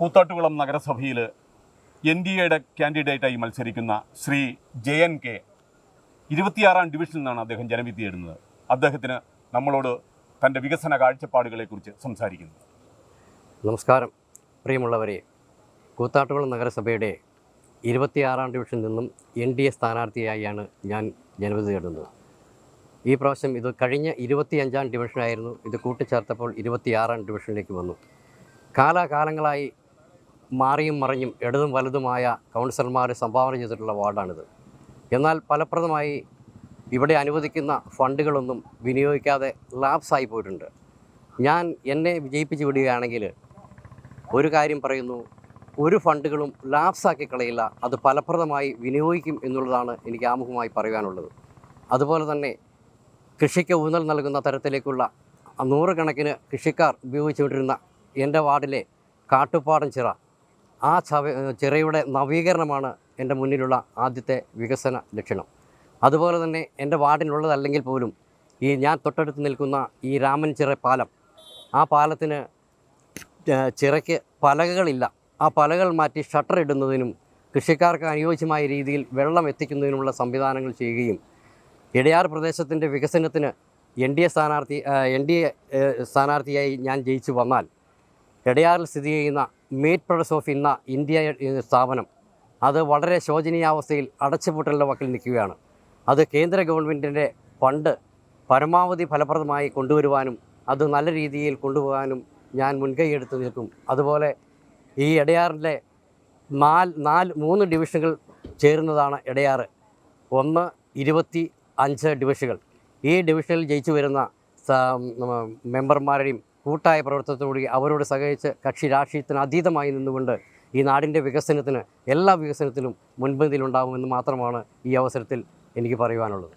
കൂത്താട്ടുകുളം നഗരസഭയിൽ N D എയുടെ കാൻഡിഡേറ്റായി മത്സരിക്കുന്ന ശ്രീ ജെ എൻ കെ ഇരുപത്തിയാറാം ഡിവിഷനിൽ നിന്നാണ് അദ്ദേഹം ജനവിധി ഇടുന്നത് അദ്ദേഹത്തിന് നമ്മളോട് തന്റെ വികസന കാഴ്ചപ്പാടുകളെക്കുറിച്ച് സംസാരിക്കുന്നു. നമസ്കാരം. പ്രിയമുള്ളവരെ കൂത്താട്ടുകുളം നഗരസഭയുടെ ഇരുപത്തിയാറാം ഡിവിഷനിൽ നിന്നും എൻ ഡി എ സ്ഥാനാർത്ഥിയായാണ് ഞാൻ ജനവിധി തേടുന്നത്. ഈ പ്രാവശ്യം ഇത് കഴിഞ്ഞ ഇരുപത്തിയഞ്ചാം ഡിവിഷനായിരുന്നു ഇത് കൂട്ടിച്ചേർത്തപ്പോൾ ഇരുപത്തിയാറാം ഡിവിഷനിലേക്ക് വന്നു. കാലാകാലങ്ങളായി മാറിയും മറിഞ്ഞും ഇടതും വലതുമായ കൗൺസിലർമാർ സംഭാവന ചെയ്തിട്ടുള്ള വാർഡാണിത്. എന്നാൽ ഫലപ്രദമായി ഇവിടെ അനുവദിക്കുന്ന ഫണ്ടുകളൊന്നും വിനിയോഗിക്കാതെ ലാപ്സായി പോയിട്ടുണ്ട്. ഞാൻ എന്നെ വിജയിപ്പിച്ച് വിടുകയാണെങ്കിൽ ഒരു കാര്യം പറയുന്നു ഒരു ഫണ്ടുകളും ലാപ്സാക്കി കളയില്ല അത് ഫലപ്രദമായി വിനിയോഗിക്കും എന്നുള്ളതാണ് എനിക്ക് ആമുഖമായി പറയാനുള്ളത്. അതുപോലെ തന്നെ കൃഷിക്ക് ഊന്നൽ നൽകുന്ന തരത്തിലേക്കുള്ള നൂറുകണക്കിന് കൃഷിക്കാർ ഉപയോഗിച്ചുകൊണ്ടിരുന്ന എന്റെ വാർഡിലെ കാട്ടുപാടം ചിറ ആ ചവ ചിറയുടെ നവീകരണമാണ് എന്റെ മുന്നിലുള്ള ആദ്യത്തെ വികസന ലക്ഷണം. അതുപോലെ തന്നെ എന്റെ വാർഡിനുള്ളതല്ലെങ്കിൽ പോലും ഈ ഞാൻ തൊട്ടടുത്ത് നിൽക്കുന്ന ഈ രാമൻ ചിറ പാലം ആ പാലത്തിന് ചിറയ്ക്ക് പലകകളില്ല. ആ പലകൾ മാറ്റി ഷട്ടർ ഇടുന്നതിനും കൃഷിക്കാർക്ക് അനുയോജ്യമായ രീതിയിൽ വെള്ളം എത്തിക്കുന്നതിനുമുള്ള സംവിധാനങ്ങൾ ചെയ്യുകയും ഇടയാർ പ്രദേശത്തിന്റെ വികസനത്തിന് എൻ ഡി എ സ്ഥാനാർത്ഥി എൻ ഡി എ സ്ഥാനാർത്ഥിയായി ഞാൻ ജയിച്ചു വന്നാൽ ഇടയാറിൽ സ്ഥിതി ചെയ്യുന്ന മീറ്റ് പ്രൊഡക്ട്സ് ഓഫ് ഇന്ന ഇന്ത്യ സ്ഥാപനം അത് വളരെ ശോചനീയാവസ്ഥയിൽ അടച്ചുപൂട്ടലിന്റെ വക്കിൽ നിൽക്കുകയാണ്. അത് കേന്ദ്ര ഗവൺമെന്റിന്റെ ഫണ്ട് പരമാവധി ഫലപ്രദമായി കൊണ്ടുവരുവാനും അത് നല്ല രീതിയിൽ കൊണ്ടുപോകാനും ഞാൻ മുൻകൈ എടുത്ത് നിൽക്കും. അതുപോലെ ഈ ഇടയാറിന്റെ നാല് നാല് മൂന്ന് ഡിവിഷനുകൾ ചേരുന്നതാണ് ഇടയാറ് ഒന്ന് ഇരുപത്തി അഞ്ച് ഡിവിഷനുകൾ. ഈ ഡിവിഷനിൽ ജയിച്ചു വരുന്ന മെമ്പർമാരുടെയും കൂട്ടായ പ്രവർത്തനത്തോടുകൂടി അവരോട് സഹകരിച്ച് കക്ഷി രാഷ്ട്രീയത്തിന് അതീതമായി നിന്നുകൊണ്ട് ഈ നാടിന്റെ വികസനത്തിന് എല്ലാ വികസനത്തിലും മുൻപന്തിയിലുണ്ടാകുമെന്ന് മാത്രമാണ് ഈ അവസരത്തിൽ എനിക്ക് പറയുവാനുള്ളത്.